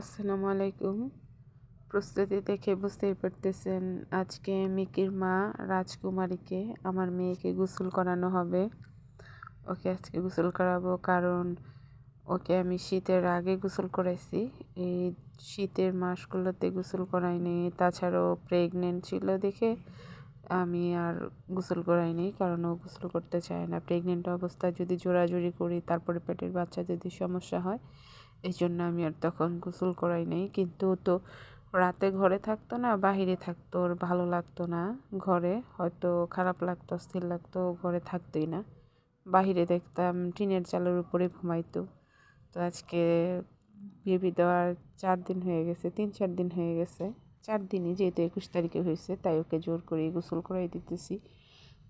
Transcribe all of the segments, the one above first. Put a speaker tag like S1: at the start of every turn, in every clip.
S1: আসসালামু আলাইকুম। প্রস্তুতি দেখে বুঝতেই পারতেছেন আজকে মিকির মা রাজকুমারীকে, আমার মেয়েকে গোসল করানো হবে। ওকে আজকে গোসল করাবো কারণ ওকে আমি শীতের আগে গোসল করাইছি। এই শীতের মাসগুলোতে গোসল করাইনি তাছাড়াও প্রেগনেন্ট ছিল দেখে আমি আর গোসল করাইনি কারণ ও গোসল করতে চায় না। প্রেগনেন্ট অবস্থায় যদি জোরাজুরি করি, তারপরে পেটের বাচ্চা যদি সমস্যা হয় এই জন্য আমি আর তখন গোসল করাই নাই। কিন্তু তো রাতে ঘরে থাকতো না, বাহিরে থাকতো, ওর ভালো লাগতো না ঘরে। হয়তো খারাপ লাগতো, অস্থির লাগতো ঘরে থাকতোই না। বাহিরে দেখতাম টিনের চালের উপরে ঘুমাইতো। তো আজকে বেবি দেওয়ার চার দিন হয়ে গেছে, তিন চার দিন হয়ে গেছে। চার দিনই যেহেতু একুশ তারিখে হয়েছে, তাই ওকে জোর করে গোসল করাই দিতেছি।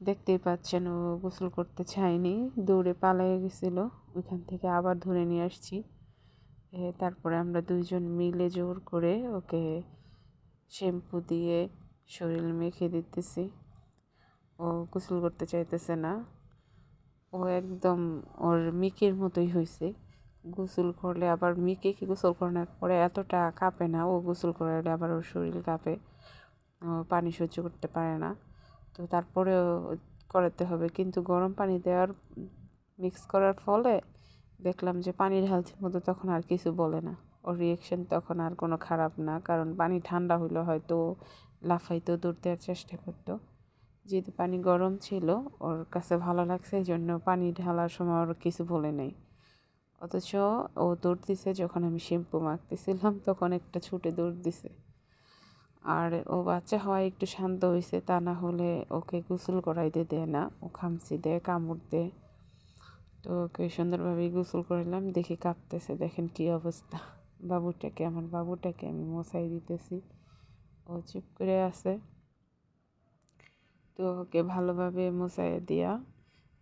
S1: দেখতেই পাচ্ছেন ও গোসল করতে চায়নি, দৌড়ে পালাই গেছিল। ওইখান থেকে আবার ধরে নিয়ে আসছি। তারপরে আমরা দুইজন মিলে জোর করে ওকে শ্যাম্পু দিয়ে শরীর মেখে দিতেছি। ও গোসল করতে চাইতেছে না। ও একদম ওর মিকির মতোই হয়েছে গোসল করলে আবার মিকে কি গোসল করানোর পরে এতটা কাঁপে না। ও গোসল করালে আবার ওর শরীর কাঁপে। পানি সহ্য করতে পারে না। তো তারপরেও করাতে হবে। কিন্তু গরম পানি দেওয়ার, মিক্স করার ফলে দেখলাম যে পানি ঢালছে মতো তখন আর কিছু বলে না। ওর রিয়েকশন তখন আর কোনো খারাপ না, কারণ পানি ঠান্ডা হইলে হয়তো লাফাইতো দূর দেওয়ার চেষ্টা করতো। যেহেতু পানি গরম ছিল, ওর কাছে ভালো লাগছে, এই জন্য পানি ঢালার সময় ওর কিছু বলে নেই। অথচ ও দৌড় দিছে যখন আমি শ্যাম্পু মাখতেছিলাম, তখন একটা ছুটে দৌড় দিছে। আর ও বাচ্চা হওয়ায় একটু শান্ত হয়েছে তা না হলে ওকে গোসল করাইতে দেয় না। ও খামচি দেয়, কামড় দেয়। তো ওকে সুন্দরভাবে গোসল করলাম দেখি কাঁপতেছে, দেখেন কি অবস্থা। বাবুটাকে, আমার বাবুটাকে আমি মশাই দিতেছি। ও চুপ করে আছে। তো ওকে ভালোভাবে মশাই দিয়া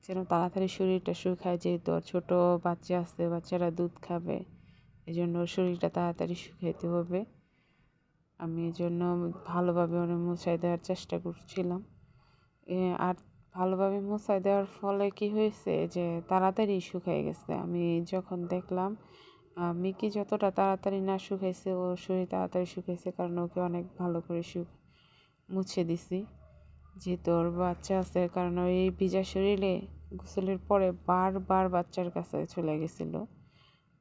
S1: যেন তাড়াতাড়ি শরীরটা শুকায়, যেহেতু ছোটো বাচ্চা আছে, বাচ্চারা দুধ খাবে এই জন্য ওর শরীরটা তাড়াতাড়ি শুকাইতে হবে। আমি এই জন্য ভালোভাবে ওর মশাই দেওয়ার চেষ্টা করছিলাম। আর ভালোভাবে মোছাই দেওয়ার ফলে কি হয়েছে যে তাড়াতাড়ি শুকিয়ে গেছে। আমি যখন দেখলাম মিকি যতটা তাড়াতাড়ি না শুকাইছে, ও শরীর তাড়াতাড়ি শুকাইছে কারণ ওকে অনেক ভালো করে শুক মুছে দিছি। যেহেতু ওর বাচ্চা আছে কারণ ওই ভিজা শরীরে গোসলের পরে বারবার বাচ্চার কাছে চলে গেছিল।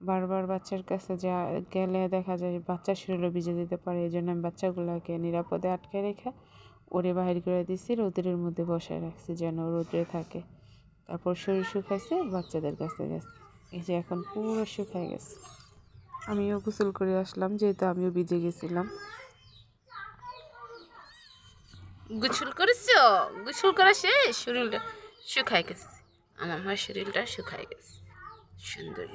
S1: বারবার বাচ্চার কাছে যা গেলে দেখা যায় বাচ্চার শরীরে ভিজে দিতে পারে। এই জন্য আমি বাচ্চাগুলোকে নিরাপদে আটকে রেখে ওরে বাহির করে দিছি, রোদ্রের মধ্যে বসায় রাখছি যেন রোদ্রে থাকে। তারপর শরীর শুকাইছে, বাচ্চাদের কাছে গেছে। এই যে এখন পুরো শুকাই গেছে। আমিও গোসল করে আসলাম, যেহেতু আমিও ভিজে গেছিলাম। গোসল করেছ? গোসল করা শেষ? শরীরটা শুকাই গেছে। আমার শরীরটা শুকাই গেছে। সুন্দর